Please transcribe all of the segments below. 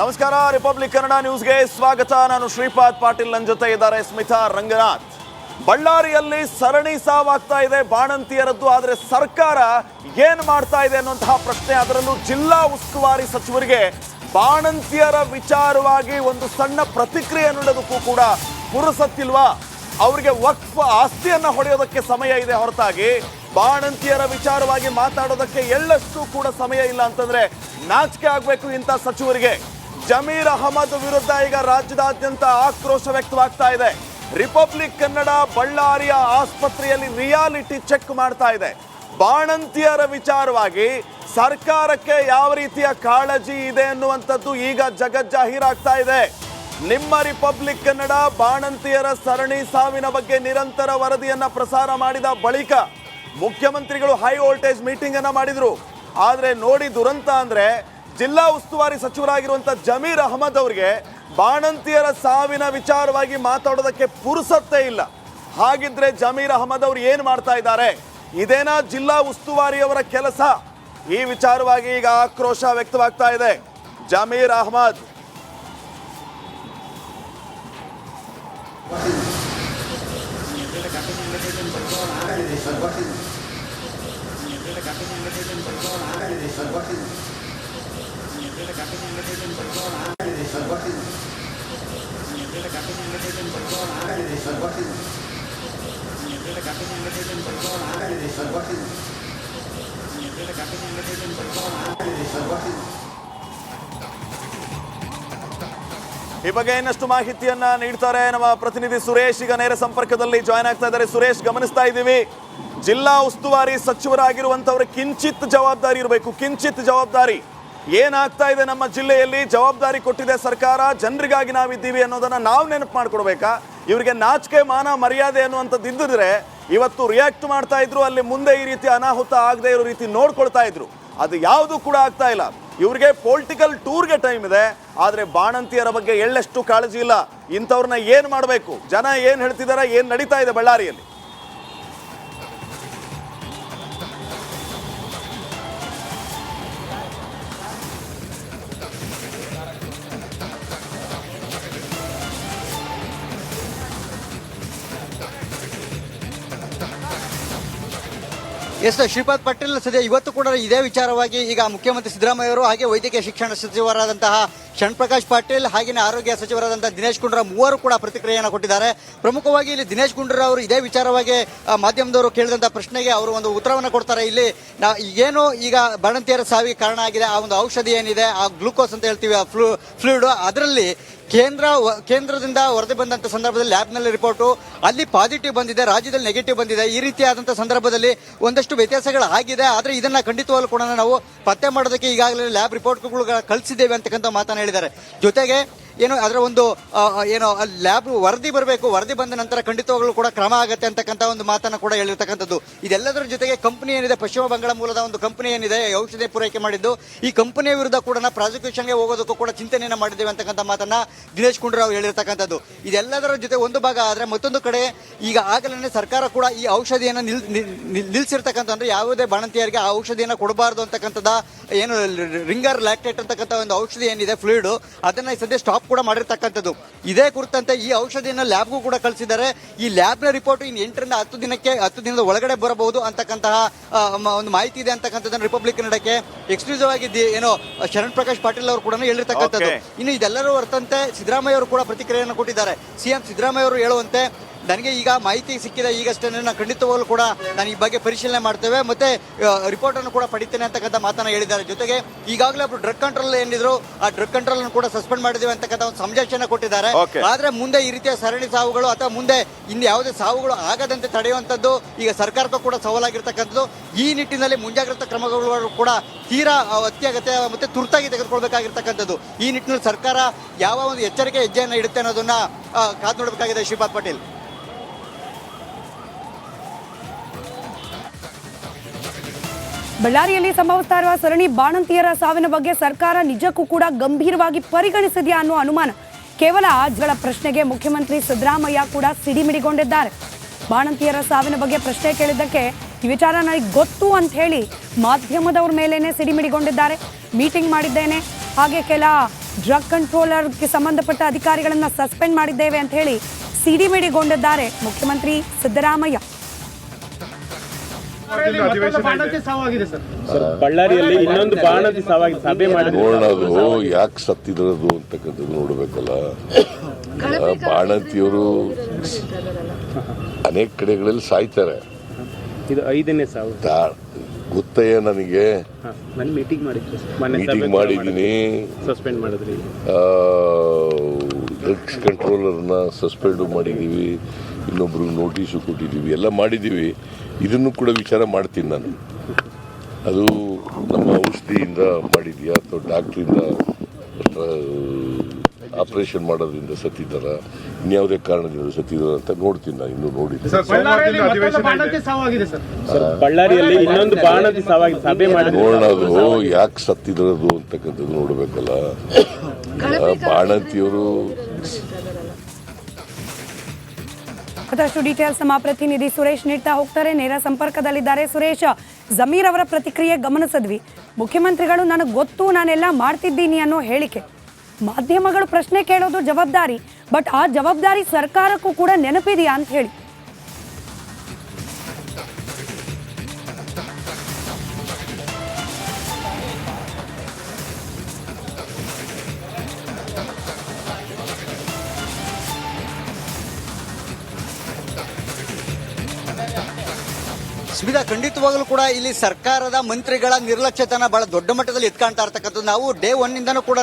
ನಮಸ್ಕಾರ ರಿಪಬ್ಲಿಕ್ ಕನ್ನಡ ನ್ಯೂಸ್ಗೆ ಸ್ವಾಗತ. ನಾನು ಶ್ರೀಪಾದ್ ಪಾಟೀಲ್ ನನ್ನ ಜೊತೆ ಇದ್ದಾರೆ ಸ್ಮಿತಾ ರಂಗನಾಥ್. ಬಳ್ಳಾರಿಯಲ್ಲಿ ಸರಣಿ ಸಾವಾಗ್ತಾ ಇದೆ, ಬಾಣಂತಿಯರದ್ದು. ಆದರೆ ಸರ್ಕಾರ ಏನು ಮಾಡ್ತಾ ಇದೆ ಅನ್ನುವಂತಹ ಪ್ರಶ್ನೆ. ಅದರಲ್ಲೂ ಜಿಲ್ಲಾ ಉಸ್ತುವಾರಿ ಸಚಿವರಿಗೆ ಬಾಣಂತಿಯರ ವಿಚಾರವಾಗಿ ಒಂದು ಸಣ್ಣ ಪ್ರತಿಕ್ರಿಯೆ ನೀಡೋದಕ್ಕೂ ಕೂಡ ಪುರುಸತ್ತಿಲ್ವಾ? ಅವರಿಗೆ ವಕ್ಫ್ ಆಸ್ತಿಯನ್ನ ಹೊಡೆಯೋದಕ್ಕೆ ಸಮಯ ಇದೆ ಹೊರತಾಗಿ. ಬಾಣಂತಿಯರ ವಿಚಾರವಾಗಿ ಮಾತಾಡೋದಕ್ಕೆ ಎಳ್ಳಷ್ಟು ಕೂಡ ಸಮಯ ಇಲ್ಲ ಅಂತಂದ್ರೆ ನಾಚಿಕೆ ಆಗಬೇಕು ಇಂಥ ಸಚಿವರಿಗೆ. ಜಮೀರ್ ಅಹಮದ್ ವಿರುದ್ಧ ಈಗ ರಾಜ್ಯದಾದ್ಯಂತ ಆಕ್ರೋಶ ವ್ಯಕ್ತವಾಗ್ತಾ ಇದೆ. ರಿಪಬ್ಲಿಕ್ ಕನ್ನಡ ಬಳ್ಳಾರಿಯ ಆಸ್ಪತ್ರೆಯಲ್ಲಿ ರಿಯಾಲಿಟಿ ಚೆಕ್ ಮಾಡ್ತಾ ಇದೆ. ಬಾಣಂತಿಯರ ವಿಚಾರವಾಗಿ ಸರ್ಕಾರಕ್ಕೆ ಯಾವ ರೀತಿಯ ಕಾಳಜಿ ಇದೆ ಅನ್ನುವಂಥದ್ದು ಈಗ ಜಗಜ್ಜಾಹೀರಾಗ್ತಾ ಇದೆ. ನಿಮ್ಮ ರಿಪಬ್ಲಿಕ್ ಕನ್ನಡ ಬಾಣಂತಿಯರ ಸರಣಿ ಸಾವಿನ ಬಗ್ಗೆ ನಿರಂತರ ವರದಿಯನ್ನ ಪ್ರಸಾರ ಮಾಡಿದ ಬಳಿಕ ಮುಖ್ಯಮಂತ್ರಿಗಳು ಹೈ ವೋಲ್ಟೇಜ್ ಮೀಟಿಂಗ್ ಅನ್ನ ಮಾಡಿದ್ರು. ಆದ್ರೆ ನೋಡಿ ದುರಂತ ಅಂದ್ರೆ ಜಿಲ್ಲಾ ಉಸ್ತುವಾರಿ ಸಚಿವರಾಗಿರುವಂತ ಜಮೀರ್ ಅಹಮದ್ ಅವರಿಗೆ ಬಾಣಂತಿಯರ ಸಾವಿನ ವಿಚಾರವಾಗಿ ಮಾತಾಡೋದಕ್ಕೆ ಪುರುಸತ್ತೇ ಇಲ್ಲ. ಹಾಗಿದ್ರೆ ಜಮೀರ್ ಅಹಮದ್ ಅವರು ಏನು ಮಾಡ್ತಾ ಇದ್ದಾರೆ? ಇದೇನಾ ಜಿಲ್ಲಾ ಉಸ್ತುವಾರಿಯವರ ಕೆಲಸ? ಈ ವಿಚಾರವಾಗಿ ಈಗ ಆಕ್ರೋಶ ವ್ಯಕ್ತವಾಗ್ತಾ ಇದೆ. ಜಮೀರ್ ಅಹಮದ್. ಈ ಬಗ್ಗೆ ಇನ್ನಷ್ಟು ಮಾಹಿತಿಯನ್ನ ನೀಡ್ತಾರೆ ನಮ್ಮ ಪ್ರತಿನಿಧಿ ಸುರೇಶ್. ಈಗ ನೇರ ಸಂಪರ್ಕದಲ್ಲಿ ಜಾಯ್ನ್ ಆಗ್ತಾ ಇದ್ದಾರೆ. ಸುರೇಶ್, ಗಮನಿಸ್ತಾ ಇದ್ದೀವಿ. ಜಿಲ್ಲಾ ಉಸ್ತುವಾರಿ ಸಚಿವರಾಗಿರುವಂತವ್ರ ಕಿಂಚಿತ್ ಜವಾಬ್ದಾರಿ ಇರಬೇಕು. ಕಿಂಚಿತ್ ಜವಾಬ್ದಾರಿ. ಏನಾಗ್ತಾ ಇದೆ ನಮ್ಮ ಜಿಲ್ಲೆಯಲ್ಲಿ? ಜವಾಬ್ದಾರಿ ಕೊಟ್ಟಿದೆ ಸರ್ಕಾರ, ಜನರಿಗಾಗಿ ನಾವಿದ್ದೀವಿ ಅನ್ನೋದನ್ನು ನಾವು ನೆನಪು ಮಾಡಿಕೊಡ್ಬೇಕಾ? ಇವರಿಗೆ ನಾಚಿಕೆ, ಮಾನ, ಮರ್ಯಾದೆ ಅನ್ನುವಂಥದ್ದು ಇದ್ದಿದ್ರೆ ಇವತ್ತು ರಿಯಾಕ್ಟ್ ಮಾಡ್ತಾ ಇದ್ರು, ಅಲ್ಲಿ ಮುಂದೆ ಈ ರೀತಿ ಅನಾಹುತ ಆಗದೆ ಇರೋ ರೀತಿ ನೋಡ್ಕೊಳ್ತಾ ಇದ್ರು. ಅದು ಯಾವುದು ಕೂಡ ಆಗ್ತಾ ಇಲ್ಲ. ಇವರಿಗೆ ಪೊಲಿಟಿಕಲ್ ಟೂರ್ಗೆ ಟೈಮ್ ಇದೆ, ಆದರೆ ಬಾಣಂತಿಯರ ಬಗ್ಗೆ ಎಳ್ಳಷ್ಟು ಕಾಳಜಿ ಇಲ್ಲ. ಇಂಥವ್ರನ್ನ ಏನು ಮಾಡಬೇಕು? ಜನ ಏನು ಹೇಳ್ತಿದ್ದಾರೆ ಏನು ನಡೀತಾ ಇದೆ ಬಳ್ಳಾರಿಯಲ್ಲಿ? ಎಸ್ ಶ್ರೀಪಾದ್ ಪಟೇಲ್ ಸದ್ಯ ಇವತ್ತು ಕೂಡ ಇದೇ ವಿಚಾರವಾಗಿ ಈಗ ಮುಖ್ಯಮಂತ್ರಿ ಸಿದ್ದರಾಮಯ್ಯ ಅವರು ಹಾಗೆ ವೈದ್ಯಕೀಯ ಶಿಕ್ಷಣ ಸಚಿವರಾದಂತಹ ಶಣ್ಪ್ರಕಾಶ್ ಪಾಟೀಲ್ ಹಾಗೆಯೇ ಆರೋಗ್ಯ ಸಚಿವರಾದಂತಹ ದಿನೇಶ್ ಗುಂಡೂರಾವ್ ಮೂವರು ಕೂಡ ಪ್ರತಿಕ್ರಿಯೆಯನ್ನು ಕೊಟ್ಟಿದ್ದಾರೆ. ಪ್ರಮುಖವಾಗಿ ಇಲ್ಲಿ ದಿನೇಶ್ ಗುಂಡೂರಾವ್ ಅವರು ಇದೇ ವಿಚಾರವಾಗಿ ಮಾಧ್ಯಮದವರು ಕೇಳಿದಂತಹ ಪ್ರಶ್ನೆಗೆ ಅವರು ಒಂದು ಉತ್ತರವನ್ನು ಕೊಡ್ತಾರೆ. ಇಲ್ಲಿ ಏನು ಈಗ ಬಾಣಂತಿಯರ ಸಾವಿಗೆ ಕಾರಣ ಆಗಿದೆ. ಆ ಒಂದು ಔಷಧಿ ಏನಿದೆ, ಆ ಗ್ಲೂಕೋಸ್ ಅಂತ ಹೇಳ್ತೀವಿ, ಆ ಫ್ಲೂ, ಫ್ಲೂಯಿಡ್, ಅದರಲ್ಲಿ ಕೇಂದ್ರ ಕೇಂದ್ರದಿಂದ ವರದಿ ಬಂದಂತ ಸಂದರ್ಭದಲ್ಲಿ ಲ್ಯಾಬ್ನಲ್ಲಿ ರಿಪೋರ್ಟು. ಅಲ್ಲಿ ಪಾಸಿಟಿವ್ ಬಂದಿದೆ, ರಾಜ್ಯದಲ್ಲಿ ನೆಗೆಟಿವ್ ಬಂದಿದೆ. ಈ ರೀತಿಯಾದಂಥ ಸಂದರ್ಭದಲ್ಲಿ ಒಂದಷ್ಟು ವ್ಯತ್ಯಾಸಗಳು ಆಗಿದೆ ಆದರೆ ಇದನ್ನ ಖಂಡಿತವಾಗ್ಲೂ ಕೂಡ ನಾವು ಪತ್ತೆ ಮಾಡೋದಕ್ಕೆ ಈಗಾಗಲೇ ಲ್ಯಾಬ್ ರಿಪೋರ್ಟ್ಗಳು ಕಳಿಸಿದ್ದೇವೆ ಅಂತಕ್ಕಂಥ ಮಾತನ್ನು ಹೇಳಿದ್ದಾರೆ. ಜೊತೆಗೆ ಏನು ಅದರ ಒಂದು ಏನೋ ಲ್ಯಾಬ್ ವರದಿ ಬರಬೇಕು, ವರದಿ ಬಂದ ನಂತರ ಖಂಡಿತವಾಗಲೂ ಕೂಡ ಕ್ರಮ ಆಗುತ್ತೆ ಅಂತಕ್ಕಂಥ ಒಂದು ಮಾತನ್ನು ಕೂಡ ಹೇಳಿರ್ತಕ್ಕಂಥದ್ದು. ಇದೆಲ್ಲದರ ಜೊತೆಗೆ ಕಂಪನಿ ಏನಿದೆ, ಪಶ್ಚಿಮ ಬಂಗಾಳ ಮೂಲದ ಒಂದು ಕಂಪನಿ ಏನಿದೆ, ಔಷಧಿ ಪೂರೈಕೆ ಮಾಡಿದ್ದು. ಈ ಕಂಪನಿಯ ವಿರುದ್ಧ ಕೂಡ ಪ್ರಾಸಿಕ್ಯೂಷನ್ಗೆ ಹೋಗೋದಕ್ಕೂ ಕೂಡ ಚಿಂತನೆಯನ್ನು ಮಾಡಿದ್ದೇವೆ ಅಂತಕ್ಕಂಥ ಮಾತನ್ನ ದಿನೇಶ್ ಗುಂಡೂರಾವ್ ಹೇಳಿರ್ತಕ್ಕಂಥದ್ದು. ಇದೆಲ್ಲದರ ಜೊತೆ ಒಂದು ಭಾಗ ಆದರೆ ಮತ್ತೊಂದು ಕಡೆ ಈಗ ಆಗಲೇ ಸರ್ಕಾರ ಕೂಡ ಈ ಔಷಧಿಯನ್ನು ನಿಲ್ ನಿಲ್ಲಿಸಿರ್ತಕ್ಕಂಥ ಯಾವುದೇ ಬಾಣಂತಿಯರಿಗೆ ಆ ಔಷಧಿಯನ್ನು ಕೊಡಬಾರದು ಅಂತಕ್ಕಂಥದ್ದು ಏನು ರಿಂಗರ್ ಲ್ಯಾಕ್ಟೇಟ್ ಅಂತಕ್ಕಂಥ ಒಂದು ಔಷಧಿ ಏನಿದೆ, ಫ್ಲೂಯಿಡ್, ಅದನ್ನ ಸದ್ಯ ಸ್ಟಾಪ್ ಕೂಡ ಮಾಡಿರ್ತಕ್ಕಂಥದ್ದು. ಇದೇ ಕುರಿತಂತೆ ಈ ಔಷಧಿಯನ್ನು ಲ್ಯಾಬ್ಗೂ ಕೂಡ ಕಳಿಸಿದ್ದಾರೆ. ಈ ಲ್ಯಾಬ್ನ ರಿಪೋರ್ಟ್ ಇನ್ನು ಎಂಟರಿಂದ ಹತ್ತು ದಿನಕ್ಕೆ ಹತ್ತು ದಿನದ ಒಳಗಡೆ ಬರಬಹುದು ಅಂತಕ್ಕಂತಹ ಒಂದು ಮಾಹಿತಿ ಇದೆ ಅಂತಕ್ಕಂಥದ್ದನ್ನು ರಿಪಬ್ಲಿಕ್ ಕನ್ನಡಕ್ಕೆ ಎಕ್ಸ್ಕ್ಲೂಸಿವ್ ಆಗಿ ಏನೋ ಶರಣ್ ಪ್ರಕಾಶ್ ಪಾಟೀಲ್ ಅವರು ಕೂಡ ಹೇಳಿರ್ತಕ್ಕಂಥದ್ದು. ಇನ್ನು ಇದೆಲ್ಲರೂ ಹೊರತಂತೆ ಸಿದ್ದರಾಮಯ್ಯ ಅವರು ಕೂಡ ಪ್ರತಿಕ್ರಿಯೆಯನ್ನು ಕೊಟ್ಟಿದ್ದಾರೆ. ಸಿಎಂ ಸಿದ್ದರಾಮಯ್ಯ ಅವರು ಹೇಳುವಂತೆ ನನಗೆ ಈಗ ಮಾಹಿತಿ ಸಿಕ್ಕಿದೆ ಈಗಷ್ಟೇ ನಾನು ಖಂಡಿತವಾಗಲೂ ಕೂಡ ನಾನು ಈ ಬಗ್ಗೆ ಪರಿಶೀಲನೆ ಮಾಡ್ತೇವೆ. ಮತ್ತೆ ರಿಪೋರ್ಟ್ ಅನ್ನು ಕೂಡ ಪಡಿತೇನೆ ಅಂತಕ್ಕಂಥ ಮಾತನ್ನ ಹೇಳಿದ್ದಾರೆ. ಜೊತೆಗೆ ಈಗಾಗಲೇ ಒಬ್ರು ಡ್ರಗ್ ಕಂಟ್ರೋಲ್ ಏನಿದ್ರು ಆ ಡ್ರಗ್ ಕಂಟ್ರೋಲ್ ಅನ್ನು ಕೂಡ ಸಸ್ಪೆಂಡ್ ಮಾಡಿದೀವಿ ಅಂತಕ್ಕಂಥ ಒಂದು ಸಂದೇಶನ ಕೊಟ್ಟಿದ್ದಾರೆ. ಆದ್ರೆ ಮುಂದೆ ಈ ರೀತಿಯ ಸರಣಿ ಸಾವುಗಳು ಅಥವಾ ಮುಂದೆ ಇನ್ನು ಯಾವುದೇ ಸಾವುಗಳು ಆಗದಂತೆ ತಡೆಯುವಂಥದ್ದು ಈಗ ಸರ್ಕಾರಕ್ಕೂ ಕೂಡ ಸವಾಲಾಗಿರ್ತಕ್ಕಂಥದ್ದು. ಈ ನಿಟ್ಟಿನಲ್ಲಿ ಮುಂಜಾಗ್ರತಾ ಕ್ರಮಗಳು ಕೂಡ ತೀರಾ ಅತ್ಯಗತ್ಯ ಮತ್ತೆ ತುರ್ತಾಗಿ ತೆಗೆದುಕೊಳ್ಬೇಕಾಗಿರ್ತಕ್ಕಂಥದ್ದು. ಈ ನಿಟ್ಟಿನಲ್ಲಿ ಸರ್ಕಾರ ಯಾವ ಒಂದು ಎಚ್ಚರಿಕೆ ಹೆಜ್ಜೆಯನ್ನು ಇಡುತ್ತೆ ಅನ್ನೋದನ್ನ ಕಾದು ನೋಡಬೇಕಾಗಿದೆ ಶ್ರೀಪಾದ್ ಪಾಟೀಲ್. ಬಳ್ಳಾರಿಯಲ್ಲಿ ಸಂಭವಿಸ್ತಾ ಇರುವ ಸರಣಿ ಬಾಣಂತಿಯರ ಸಾವಿನ ಬಗ್ಗೆ ಸರ್ಕಾರ ನಿಜಕ್ಕೂ ಕೂಡ ಗಂಭೀರವಾಗಿ ಪರಿಗಣಿಸಿದೆಯಾ ಅನ್ನೋ ಅನುಮಾನ. ಕೇವಲ ಆಜ್ಗಳ ಪ್ರಶ್ನೆಗೆ ಮುಖ್ಯಮಂತ್ರಿ ಸಿದ್ದರಾಮಯ್ಯ ಕೂಡ ಸಿಡಿಮಿಡಿಗೊಂಡಿದ್ದಾರೆ. ಬಾಣಂತಿಯರ ಸಾವಿನ ಬಗ್ಗೆ ಪ್ರಶ್ನೆ ಕೇಳಿದ್ದಕ್ಕೆ ಈ ವಿಚಾರ ನನಗೆ ಗೊತ್ತು ಅಂತ ಹೇಳಿ ಮಾಧ್ಯಮದವ್ರ ಮೇಲೇನೆ ಸಿಡಿಮಿಡಿಗೊಂಡಿದ್ದಾರೆ. ಮೀಟಿಂಗ್ ಮಾಡಿದ್ದೇನೆ. ಹಾಗೆ ಕೆಲ ಡ್ರಗ್ ಕಂಟ್ರೋಲರ್ಗೆ ಸಂಬಂಧಪಟ್ಟ ಅಧಿಕಾರಿಗಳನ್ನು ಸಸ್ಪೆಂಡ್ ಮಾಡಿದ್ದೇವೆ ಅಂತ ಹೇಳಿ ಸಿಡಿಮಿಡಿಗೊಂಡಿದ್ದಾರೆ ಮುಖ್ಯಮಂತ್ರಿ ಸಿದ್ದರಾಮಯ್ಯ. ಬಳ್ಳಾರಿಯಲ್ಲಿ ಇನ್ನೊಂದು ಬಾಣಂತಿ ಸಾವಾಗಿ ಸಭೆ ಅದು ಯಾಕೆ ಸತ್ತಿದ್ರದು ಅಂತಕ್ಕಂಥದ್ದು ನೋಡಬೇಕಲ್ಲ. ಬಾಣಂತಿಯವರು ಅನೇಕ ಕಡೆಗಳಲ್ಲಿ ಸಾಯ್ತಾರೆ. ಇದು ಐದನೇ ಸಾವು. ಗೊತ್ತಯ್ಯ ನನಗೆ. ಮೀಟಿಂಗ್ ಮಾಡಿದ್ದೀನಿ. ಸಸ್ಪೆಂಡ್ ಮಾಡಿದ್ರಿ. ಡ್ರಗ್ಸ್ ಕಂಟ್ರೋಲರ್ನ ಸಸ್ಪೆಂಡ್ ಮಾಡಿದ್ದೀವಿ ಇನ್ನೊಬ್ರಿಗೆ ನೋಟಿಸು ಕೊಟ್ಟಿದ್ದೀವಿ ಎಲ್ಲ ಮಾಡಿದ್ದೀವಿ ಇದನ್ನು ಕೂಡ ವಿಚಾರ ಮಾಡ್ತೀನಿ ನಾನು. ಅದು ನಮ್ಮ ಔಷಧಿಯಿಂದ ಮಾಡಿದ್ಯಾ ಅಥವಾ ಡಾಕ್ಟ್ರಿಂದ ಆಪರೇಷನ್ ಮಾಡೋದ್ರಿಂದ ಸತ್ತಿದ್ದಾರ ಇನ್ಯಾವುದೇ ಕಾರಣದಿಂದ ಸತ್ತಿದ್ದಾರ ಅಂತ ನೋಡ್ತೀನಿ ನಾನು ಇನ್ನೂ ನೋಡಿದ್ದೀನಿ ಸರ್ ಬಳ್ಳಾರಿಯಲ್ಲಿ ಮತ್ತೊಂದು ಸಾವಾಗಿದೆ ಸರ್. ಬಳ್ಳಾರಿಯಲ್ಲಿ ಇನ್ನೊಂದು ಬಾಣಂತಿ ಸಾವಾಗಿ ಸಭೆ ಮಾಡಿದ್ರು. ನೋಡೋಣ ಅದು ಯಾಕೆ ಸತ್ತಿದ್ರದು ಅಂತಕ್ಕಂಥದ್ದು ನೋಡ್ಬೇಕಲ್ಲ. ಆ, ಮತ್ತಷ್ಟು ಡೀಟೇಲ್ಸ್ ನಮ್ಮ ಪ್ರತಿನಿಧಿ ಸುರೇಶ್ ನೀಡ್ತಾ ಹೋಗ್ತಾರೆ. ನೇರ ಸಂಪರ್ಕದಲ್ಲಿದ್ದಾರೆ ಸುರೇಶ್. ಜಮೀರ್ ಅವರ ಪ್ರತಿಕ್ರಿಯೆ ಗಮನಿಸಿದ್ವಿ. ಮುಖ್ಯಮಂತ್ರಿಗಳು, ನನಗೆ ಗೊತ್ತು, ನಾನೆಲ್ಲ ಮಾಡ್ತಿದ್ದೀನಿ ಅನ್ನೋ ಹೇಳಿಕೆ. ಮಾಧ್ಯಮಗಳು ಪ್ರಶ್ನೆ ಕೇಳೋದು ಜವಾಬ್ದಾರಿ, ಬಟ್ ಆ ಜವಾಬ್ದಾರಿ ಸರ್ಕಾರಕ್ಕೂ ಕೂಡ ನೆನಪಿದೆಯಾ ಅಂತ ಹೇಳಿ. ಸ್ಮಿತಾ ಖಂಡಿತವಾಗಲೂ ಕೂಡ ಇಲ್ಲಿ ಸರ್ಕಾರದ ಮಂತ್ರಿಗಳ ನಿರ್ಲಕ್ಷ್ಯತನ ಬಹಳ ದೊಡ್ಡ ಮಟ್ಟದಲ್ಲಿ ಎತ್ಕಾಣ್ತಾ ಇರ್ತಕ್ಕಂಥದ್ದು. ನಾವು ಡೇ ಒನ್ ಇಂದನೂ ಕೂಡ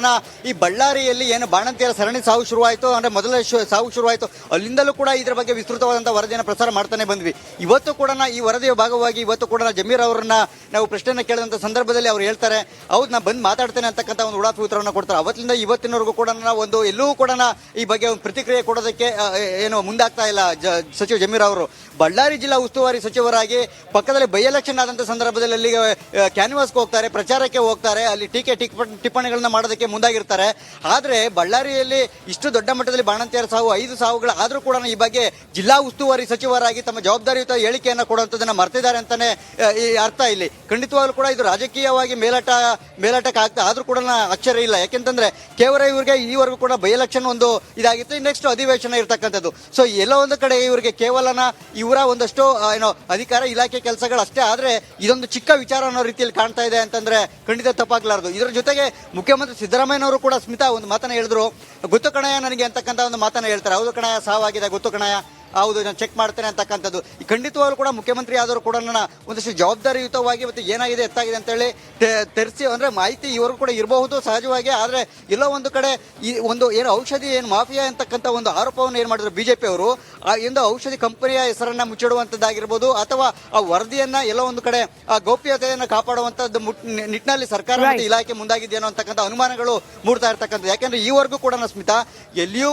ಈ ಬಳ್ಳಾರಿಯಲ್ಲಿ ಏನು ಬಾಣಂತಿಯರ ಸರಣಿ ಸಾವು ಶುರುವಾಯಿತು, ಅಂದ್ರೆ ಮೊದಲ ಸಾವು ಶುರುವಾಯಿತು. ಅಲ್ಲಿಂದಲೂ ಕೂಡ ಇದರ ಬಗ್ಗೆ ವಿಸ್ತೃತವಾದಂತಹ ವರದಿಯನ್ನು ಪ್ರಸಾರ ಮಾಡ್ತಾನೆ ಬಂದ್ವಿ. ಇವತ್ತು ಕೂಡ ಈ ವರದಿಯ ಭಾಗವಾಗಿ ಇವತ್ತು ಕೂಡ ಜಮೀರ್ ಅವರನ್ನ ನಾವು ಪ್ರಶ್ನೆಯನ್ನು ಕೇಳಿದಂತ ಸಂದರ್ಭದಲ್ಲಿ ಅವ್ರು ಹೇಳ್ತಾರೆ, ಹೌದು, ನಾ ಬಂದು ಮಾತಾಡ್ತೇನೆ ಅಂತಕ್ಕಂಥ ಒಂದು ಉಡಾಫಿ ಉತ್ತರವನ್ನು ಕೊಡ್ತಾರೆ. ಅವತ್ತಿಂದ ಇವತ್ತಿನವರೆಗೂ ಕೂಡ ಒಂದು ಎಲ್ಲೂ ಕೂಡ ಈ ಬಗ್ಗೆ ಒಂದು ಪ್ರತಿಕ್ರಿಯೆ ಕೊಡೋದಕ್ಕೆ ಏನು ಮುಂದಾಗ್ತಾ ಇಲ್ಲ ಸಚಿವ ಜಮೀರ್ ಅವರು. ಬಳ್ಳಾರಿ ಜಿಲ್ಲಾ ಉಸ್ತುವಾರಿ ಸಚಿವರಾಗಿ ಪಕ್ಕದಲ್ಲಿ ಬೈ ಎಲೆಕ್ಷನ್ ಆದಂತ ಸಂದರ್ಭದಲ್ಲಿ ಅಲ್ಲಿಗೆ ಕ್ಯಾನ್ವಾಸ್ಗೆ ಹೋಗ್ತಾರೆ, ಪ್ರಚಾರಕ್ಕೆ ಹೋಗ್ತಾರೆ, ಅಲ್ಲಿ ಟೀಕೆ ಟಿಪ್ಪಣಿ ಟಿಪ್ಪಣಿಗಳನ್ನ ಮಾಡೋದಕ್ಕೆ ಮುಂದಾಗಿರ್ತಾರೆ. ಆದ್ರೆ ಬಳ್ಳಾರಿಯಲ್ಲಿ ಇಷ್ಟು ದೊಡ್ಡ ಮಟ್ಟದಲ್ಲಿ ಬಾಣಂತಿಯರ ಸಾವು, ಐದು ಸಾವುಗಳು ಆದರೂ ಕೂಡ ಈ ಬಗ್ಗೆ ಜಿಲ್ಲಾ ಉಸ್ತುವಾರಿ ಸಚಿವರಾಗಿ ತಮ್ಮ ಜವಾಬ್ದಾರಿಯುತ ಹೇಳಿಕೆಯನ್ನು ಕೊಡುವಂಥದ್ದನ್ನ ಮರ್ತಿದ್ದಾರೆ ಅಂತಾನೆ ಈ ಅರ್ಥ ಇಲ್ಲಿ. ಖಂಡಿತವಾಗ್ಲೂ ಕೂಡ ಇದು ರಾಜಕೀಯವಾಗಿ ಮೇಲಾಟ, ಮೇಲಾಟಕ್ಕೆ ಆಗ್ತಾ, ಆದ್ರೂ ಕೂಡ ಅಕ್ಷರ ಇಲ್ಲ. ಯಾಕೆಂತಂದ್ರೆ ಕೇವಲ ಇವರಿಗೆ ಈವರೆಗೂ ಕೂಡ ಬೈ ಎಲೆಕ್ಷನ್ ಒಂದು ಇದಾಗಿತ್ತು. ನೆಕ್ಸ್ಟ್ ಅಧಿವೇಶನ ಇರ್ತಕ್ಕಂಥದ್ದು. ಸೊ ಎಲ್ಲ ಒಂದು ಕಡೆ ಇವರಿಗೆ ಕೇವಲನ ಇವರ ಒಂದಷ್ಟು ಏನೋ ಅಧಿಕಾರ ಇಲಾಖೆ ಕೆಲಸಗಳು ಅಷ್ಟೇ ಆದ್ರೆ ಇದೊಂದು ಚಿಕ್ಕ ವಿಚಾರ ಅನ್ನೋ ರೀತಿಯಲ್ಲಿ ಕಾಣ್ತಾ ಇದೆ ಅಂತಂದ್ರೆ ಖಂಡಿತ ತಪ್ಪಾಗ್ಲಾರ್ದು. ಇದರ ಜೊತೆಗೆ ಮುಖ್ಯಮಂತ್ರಿ ಸಿದ್ದರಾಮಯ್ಯನವರು ಕೂಡ ಸ್ಮಿತಾ ಒಂದು ಮಾತನ್ನ ಹೇಳಿದ್ರು. ಗೊತ್ತು ಕಣಯ್ಯ ನನಗೆ ಅಂತಕ್ಕಂಥ ಒಂದು ಮಾತನ್ನ ಹೇಳ್ತಾರೆ. ಹೌದು ಕಣಯ ಸಾವಾಗಿದೆ ಗೊತ್ತು ಕಣಯ್ಯ. ಹೌದು ನಾನು ಚೆಕ್ ಮಾಡ್ತೇನೆ ಅಂತಕ್ಕಂಥದ್ದು. ಈ ಖಂಡಿತವಾಗ್ಲೂ ಕೂಡ ಮುಖ್ಯಮಂತ್ರಿ ಆದರೂ ಕೂಡ ನನ್ನ ಒಂದಷ್ಟು ಜವಾಬ್ದಾರಿಯುತವಾಗಿ ಮತ್ತು ಏನಾಗಿದೆ ಎತ್ತಾಗಿದೆ ಅಂತೇಳಿ ಹೇಳಿ ತೆರೆಸಿ ಅಂದ್ರೆ ಮಾಹಿತಿ ಇವರು ಕೂಡ ಇರಬಹುದು ಸಹಜವಾಗಿ. ಆದರೆ ಎಲ್ಲ ಒಂದು ಕಡೆ ಈ ಒಂದು ಏನು ಔಷಧಿ ಏನು ಮಾಫಿಯಾ ಅಂತಕ್ಕಂಥ ಒಂದು ಆರೋಪವನ್ನು ಏನು ಮಾಡಿದ್ರು ಬಿಜೆಪಿ ಅವರು ಆ ಒಂದು ಔಷಧಿ ಕಂಪನಿಯ ಹೆಸರನ್ನ ಮುಚ್ಚಿಡುವಂತದ್ದಾಗಿರ್ಬೋದು ಅಥವಾ ಆ ವರದಿಯನ್ನ ಎಲ್ಲೋ ಒಂದು ಕಡೆ ಆ ಗೌಪ್ಯತೆಯನ್ನು ಕಾಪಾಡುವಂಥದ್ದು ನಿಟ್ಟಿನಲ್ಲಿ ಸರ್ಕಾರ. ಇಲಾಖೆ ಮುಂದಾಗಿದೆಯೋ ಅಂತಕ್ಕಂಥ ಅನುಮಾನಗಳು ಮೂಡ್ತಾ ಇರ್ತಕ್ಕಂಥದ್ದು. ಯಾಕೆಂದ್ರೆ ಈವರೆಗೂ ಕೂಡ ಸ್ಮಿತಾ ಎಲ್ಲಿಯೂ